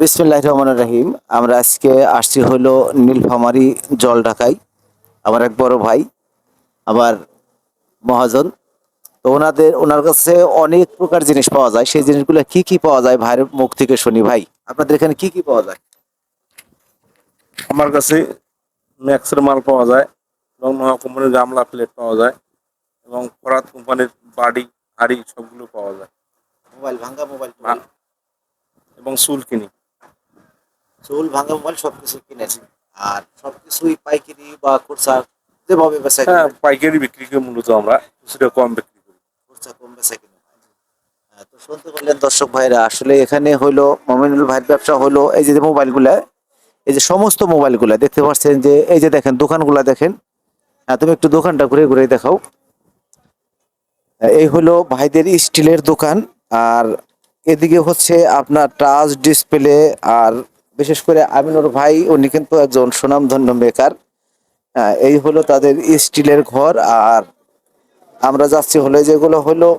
বিসমিল্লাহ রহমান রহিম। আমরা আজকে আসছি হলো নীলফামারি জল ঢাকাই আমার এক বড় ভাই আমার মহাজন। তো ওনাদের ওনার কাছে অনেক প্রকার জিনিস পাওয়া যায়। সেই জিনিসগুলো কি কি পাওয়া যায়? ভাইয়ের মুখ থেকে শুনি ভাই। আপনাদের এখানে কি কি পাওয়া যায়? আমার কাছে ম্যাক্সের মাল পাওয়া যায় এবং মহা কোম্পানির গামলা প্লেট পাওয়া যায় এবং ফরাত কোম্পানির বাড়ি হাড়ি সবগুলো পাওয়া যায়। মোবাইল ভাঙ্গা মোবাইল। এবং চুল কিনি। চুল ভাঙা মোবাইল সবকিছু কিনেছি। আর সবকিছুই পাইকারি বা খুচরা যেভাবে বেচা হ্যাঁ পাইকারি বিক্রি করে মূলত আমরা কিছুটা কম বিক্রি করি। খুচরা কম বেচা কিনে। হ্যাঁ, তো শুনতে পারলেন দর্শক ভাইরা আসলে এখানে হলো মমিনুল ভাইয়ের ব্যবসা হলো এই যে মোবাইলগুলা এই যে সমস্ত মোবাইলগুলা দেখতে পাচ্ছেন যে এই যে দেখেন দোকানগুলা দেখেন। হ্যাঁ তুমি একটু দোকানটা ঘুরে ঘুরে দেখাও। হ্যাঁ, এই হলো ভাইদের স্টিলের দোকান আর এদিকে হচ্ছে আপনার টাচ ডিসপ্লে আর বিশেষ করে আমিনুর ভাই উনি কিন্তু একজন সুনামধন্য মেকার এই হলো তাদের স্টিলের ঘর আর আমরা যাচ্ছি হলো যেগুলো হলো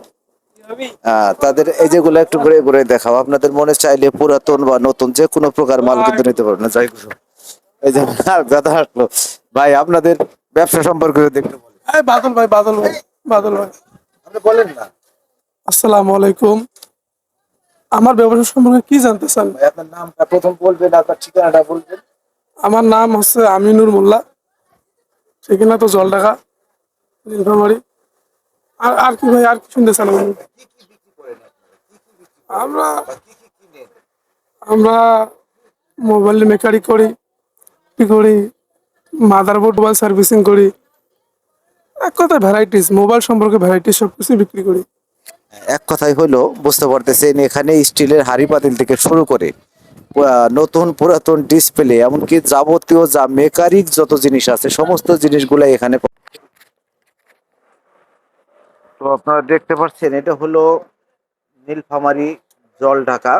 তাদের এই যেগুলো একটু ঘুরে ঘুরে দেখাও আপনাদের মনে চাইলে পুরাতন বা নতুন যে কোনো প্রকার মাল কিন্তু নিতে পারবেন না যাই এই যে দাদা আসলো। ভাই আপনাদের ব্যবসা সম্পর্কে দেখতে বলেন। বাদল ভাই বাদল ভাই বাদল ভাই। আপনি বলেন না। আসসালামু আলাইকুম। আমার ব্যবসা সম্পর্কে কি জানতে চান? ভাই আপনার নামটা প্রথম বলবেন আপনার ঠিকানাটা বলবেন। আমার নাম হচ্ছে আমিনুর মোল্লা। ঠিকানা তো জল ঢাকা নীলফামারি। আর আর কি ভাই আর কি শুনতে চান? আমরা আমরা মোবাইল মেকারি করি কি করি মাদারবোর্ড মোবাইল সার্ভিসিং করি। এক কথা ভ্যারাইটিস মোবাইল সম্পর্কে ভ্যারাইটিস সব কিছু বিক্রি করি। এক কথাই হলো, বুঝতে পারতেছেন, এখানে স্টিলের হাড়ি পাতিল থেকে শুরু করে নতুন পুরাতন ডিসপ্লে এমনকি যাবতীয় যা মেকারিক যত জিনিস আছে, সমস্ত জিনিসগুলো এখানে তো আপনারা দেখতে পাচ্ছেন, এটা হলো নীলফামারি জল ঢাকা।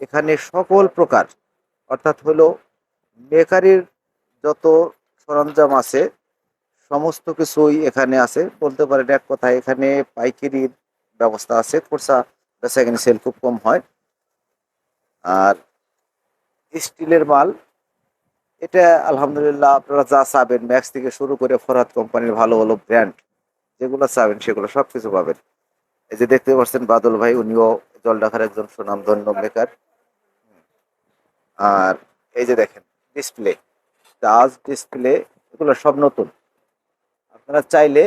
এখানে সকল প্রকার, অর্থাৎ হলো মেকারির যত সরঞ্জাম আছে, সমস্ত কিছুই এখানে আছে। বলতে পারেন এক কথায়, এখানে পাইকারির ব্যবস্থা আছে বেচা এখানে সেল খুব কম হয়। আর স্টিলের মাল, এটা আলহামদুলিল্লাহ আপনারা যা চাবেন ম্যাক্স থেকে শুরু করে ফরহাদ কোম্পানির ভালো ভালো ব্র্যান্ড যেগুলো চাবেন সেগুলো সব কিছু পাবেন। এই যে দেখতে পাচ্ছেন বাদল ভাই, উনিও জলঢাকার একজন সুনামধন্য মেকার আর এই যে দেখেন ডিসপ্লে টাচ ডিসপ্লে এগুলো সব নতুন। আপনারা চাইলে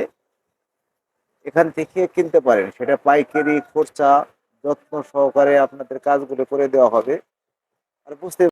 এখান থেকে কিনতে পারেন। সেটা পাইকারি খরচা, যত্ন সহকারে আপনাদের কাজগুলো করে দেওয়া হবে। আর বুঝতে